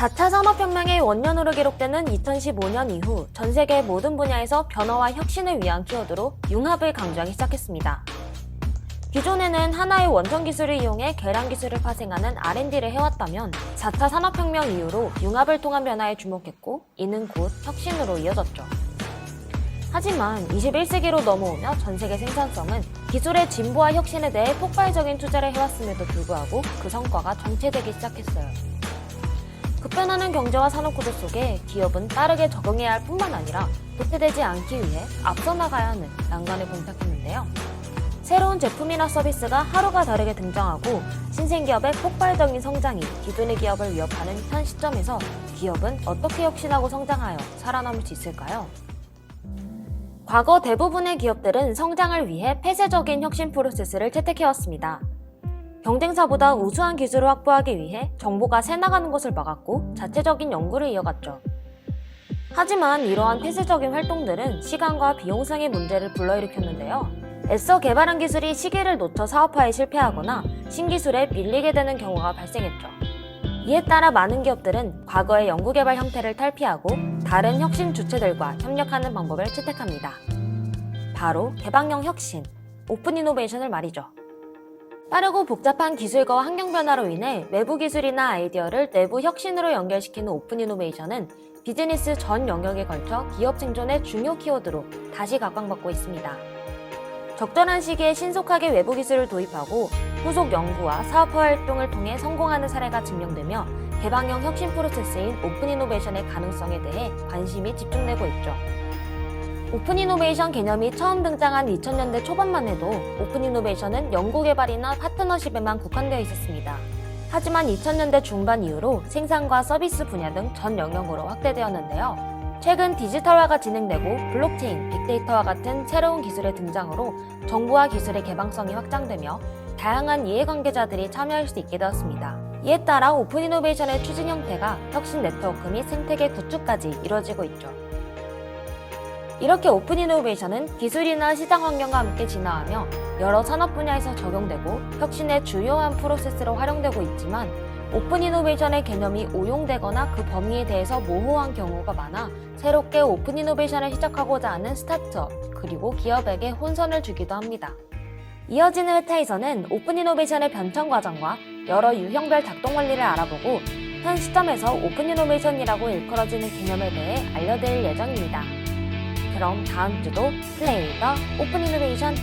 4차 산업혁명의 원년으로 기록되는 2015년 이후 전 세계 모든 분야에서 변화와 혁신을 위한 키워드로 융합을 강조하기 시작했습니다. 기존에는 하나의 원전 기술을 이용해 계량 기술을 파생하는 R&D를 해왔다면 4차 산업혁명 이후로 융합을 통한 변화에 주목했고 이는 곧 혁신으로 이어졌죠. 하지만 21세기로 넘어오며 전 세계 생산성은 기술의 진보와 혁신에 대해 폭발적인 투자를 해왔음에도 불구하고 그 성과가 정체되기 시작했어요. 급변하는 경제와 산업 구조 속에 기업은 빠르게 적응해야 할 뿐만 아니라 도태되지 않기 위해 앞서 나가야 하는 난관을 봉착했는데요. 새로운 제품이나 서비스가 하루가 다르게 등장하고 신생기업의 폭발적인 성장이 기존의 기업을 위협하는 현 시점에서 기업은 어떻게 혁신하고 성장하여 살아남을 수 있을까요? 과거 대부분의 기업들은 성장을 위해 폐쇄적인 혁신 프로세스를 채택해왔습니다. 경쟁사보다 우수한 기술을 확보하기 위해 정보가 새나가는 것을 막았고 자체적인 연구를 이어갔죠. 하지만 이러한 폐쇄적인 활동들은 시간과 비용상의 문제를 불러일으켰는데요. 애써 개발한 기술이 시기를 놓쳐 사업화에 실패하거나 신기술에 밀리게 되는 경우가 발생했죠. 이에 따라 많은 기업들은 과거의 연구개발 형태를 탈피하고 다른 혁신 주체들과 협력하는 방법을 채택합니다. 바로 개방형 혁신, 오픈 이노베이션을 말이죠. 빠르고 복잡한 기술과 환경 변화로 인해 외부 기술이나 아이디어를 내부 혁신으로 연결시키는 오픈 이노베이션은 비즈니스 전 영역에 걸쳐 기업 생존의 중요 키워드로 다시 각광받고 있습니다. 적절한 시기에 신속하게 외부 기술을 도입하고 후속 연구와 사업화 활동을 통해 성공하는 사례가 증명되며 개방형 혁신 프로세스인 오픈 이노베이션의 가능성에 대해 관심이 집중되고 있죠. 오픈 이노베이션 개념이 처음 등장한 2000년대 초반만 해도 오픈 이노베이션은 연구개발이나 파트너십에만 국한되어 있었습니다. 하지만 2000년대 중반 이후로 생산과 서비스 분야 등 전 영역으로 확대되었는데요. 최근 디지털화가 진행되고 블록체인, 빅데이터와 같은 새로운 기술의 등장으로 정보와 기술의 개방성이 확장되며 다양한 이해관계자들이 참여할 수 있게 되었습니다. 이에 따라 오픈 이노베이션의 추진 형태가 혁신 네트워크 및 생태계 구축까지 이루어지고 있죠. 이렇게 오픈 이노베이션은 기술이나 시장 환경과 함께 진화하며 여러 산업 분야에서 적용되고 혁신의 주요한 프로세스로 활용되고 있지만 오픈 이노베이션의 개념이 오용되거나 그 범위에 대해서 모호한 경우가 많아 새롭게 오픈 이노베이션을 시작하고자 하는 스타트업 그리고 기업에게 혼선을 주기도 합니다. 이어지는 회차에서는 오픈 이노베이션의 변천 과정과 여러 유형별 작동 원리를 알아보고 현 시점에서 오픈 이노베이션이라고 일컬어지는 개념에 대해 알려드릴 예정입니다. 그럼 다음 주도 플레이 더 오픈 이노베이션